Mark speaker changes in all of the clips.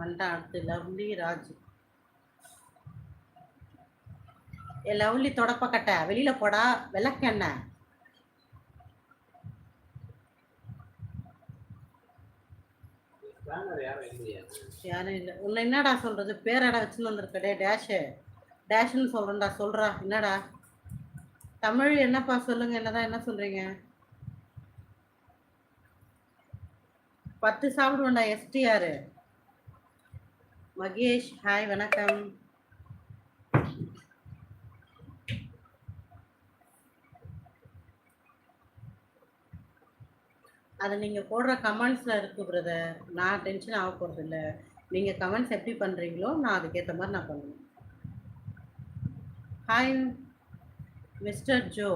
Speaker 1: வந்துட்டான் அடுத்து லவ்லி ராஜ். ஏ லவ்லி தொடப்பக்கட்டை வெளியில போடா விளக்கெண்ண
Speaker 2: ஸ்பேனர் யாரும்
Speaker 1: இல்லை. உன்னை என்னடா சொல்றது? பேரடா வச்சுன்னு வந்திருக்கடே டேஷு. டேஷ்னு சொல்றேன்டா சொல்றா. என்னடா? தமிழ் என்னப்பா சொல்லுங்க? என்னதான் என்ன சொல்றீங்க? பத்து சாப்பிடுவோண்டா எஸ்டிஆர் மகேஷ் ஹாய் வணக்கம். அது நீங்கள் போடுற கமெண்ட்ஸில் இருக்குது பிரதர் நான் டென்ஷன் ஆக போகிறது இல்லை. நீங்கள் கமெண்ட்ஸ் எப்படி பண்ணுறீங்களோ நான் அதுக்கேற்ற மாதிரி நான் பண்ணுவேன். ஹாய் மிஸ்டர் ஜோ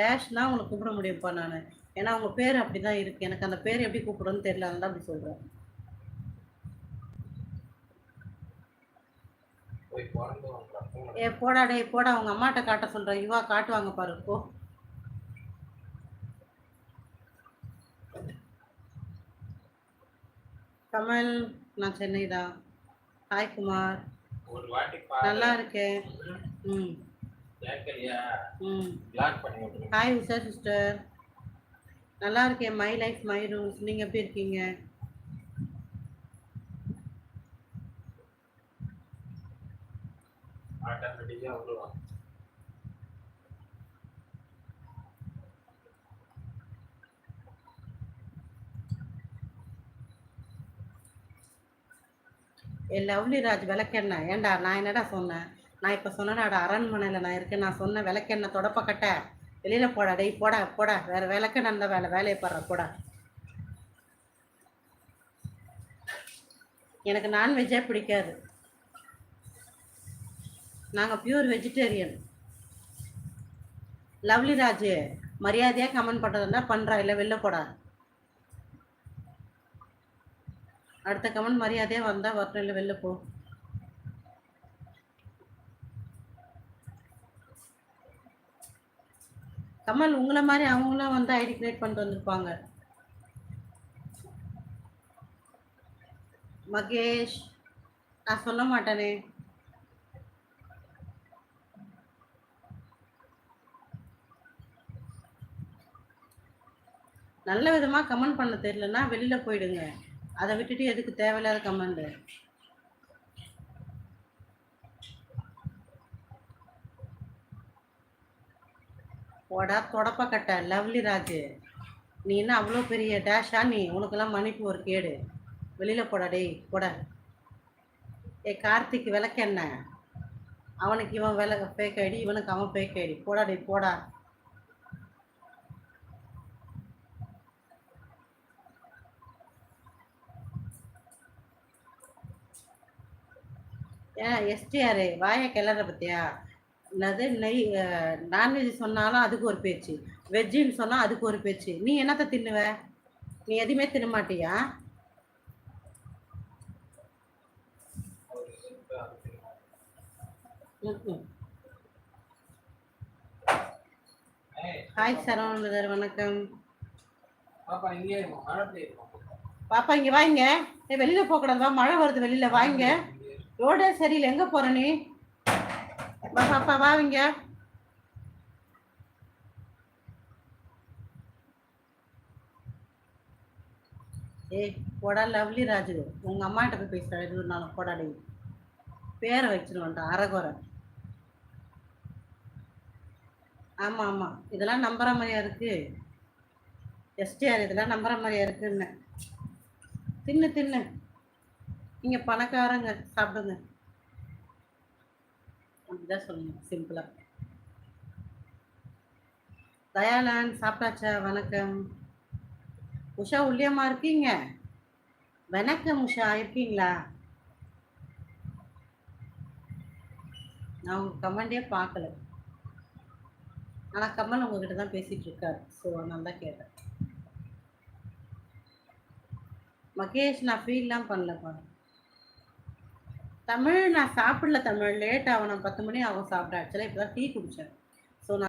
Speaker 1: டேஷ்னா உங்களை கூப்பிட முடியும்ப்பா நான். ஏன்னா உங்கள் பேர் அப்படி தான் இருக்குது எனக்கு அந்த பேர் எப்படி கூப்பிடுறதுன்னு தெரியல. அதனால அப்படி சொல்கிறேன் ஏ போடா டேய் போடா. உங்கள் அம்மாட்ட காட்ட சொல்கிறேன் இவா காட்டுவாங்க பாரு போ. கமல் நான் சென்னை தான் ஹாய் குமார். நல்லா இருக்கேன். ம். ம். ஹாய் உஷா சிஸ்டர் நல்லா இருக்கேன். மை லைஃப் மை ரூல்ஸ் நீங்கள் எப்படி இருக்கீங்க? ஏ லவ்லி ராஜ் விளக்கெண்ணெய் ஏன்டா நான் என்னடா சொன்னேன்? நான் இப்போ சொன்னேன்டா அரண்மனையில் நான் இருக்கேன். நான் சொன்ன விளக்கெண்ணெய் தொடப்பக்கட்டை. வெளியில் போடா டேய் போடா போடா. வேறு வேலைக்கு நல்ல வேலை வேலையை பாடுற போடா. எனக்கு நான்வெஜ்ஜே பிடிக்காது. நாங்கள் பியூர் வெஜிடேரியன் லவ்லி ராஜ் மரியாதையாக கமெண்ட் பண்ணுறதுனா பண்ணுறா இல்லை வெளில போடா. அடுத்த கமெண்ட் மரியாதையாக வந்தால் வரணும் இல்லை வெளில போ. கமல் உங்களை மாதிரி அவங்களும் வந்து ஐடி கிரியேட் பண்ணிட்டு வந்திருப்பாங்க. மகேஷ் நான் சொல்ல மாட்டேனே. நல்ல விதமாக கமெண்ட் பண்ண தெரியலன்னா வெளியில் போயிடுங்க. அதை விட்டுட்டு எதுக்கு தேவையில்லாத கமெண்ட்? போடா தொடப்பக்கட்டை லவ்லி ராஜு. நீ என்ன அவ்வளோ பெரிய டேஷா நீ உனக்கெல்லாம் மன்னிப்பு ஒரு கேடு. வெளியில் போடா டேய் போட. ஏ கார்த்திக் விளக்கெண்ண அவனுக்கு இவன் வில பேக் ஐடி இவனுக்கு அவன் பேக் ஐடி போடா டேய் போடா. ஏன் எஸ்டிஆர் வாயை கிளற பத்தியா? என்னது நெய் நான்வெஜ் சொன்னாலும் அதுக்கு ஒரு பேச்சு. வெஜ்ஜுன்னு சொன்னால் அதுக்கு ஒரு பேச்சு. நீ என்னத்த தின்னுவ? நீ எதுவுமே தின்ன மாட்டியா ஹாய் சரவணன் பிரதர் வணக்கம்.
Speaker 2: பாப்பா இங்கே
Speaker 1: வாங்க வெளியில் போகக்கூடாது வா மழை வருது வெளியில் வாங்க ரோடே சரியில்லை. எங்கே போகிற நீ? வா பாப்பா வா ஏய் போடா லவ்லி ராஜு. உங்கள் அம்மாட்ட போய் பேசுற எது இருந்தாலும் பேரை வச்சிருவேன்டா அறகுறை. ஆமாம் ஆமாம் இதெல்லாம் நம்புற மாதிரியா இருக்கு. எஸ்டிஆர் இதெல்லாம் நம்புற மாதிரியா இருக்குன்னு. தின்னு தின்னு. நீங்கள் பணக்காரங்க சாப்பிடுங்க. அப்படிதான் சொல்லணும் சிம்பிளா தயாளன் சாப்பிட்டாச்சா? வணக்கம். உஷா உள்ளியம்மா இருக்கீங்க? வணக்கம் உஷா இருக்கீங்களா? நான் உங்கள் கமெண்டே பார்க்கல. ஆனால் கமல் உங்ககிட்ட தான் பேசிகிட்டு இருக்காரு. ஸோ நான் தான் கேட்டேன். மகேஷ் நான் ஃபீல்லாம் பண்ணலப்பா. தமிழ் நான் சாப்பிடல தமிழ். லேட் ஆகும் நான் பத்து மணி ஆகும் சாப்பிட. ஆக்சுவலாக இப்போ தான் டீ குடித்தேன்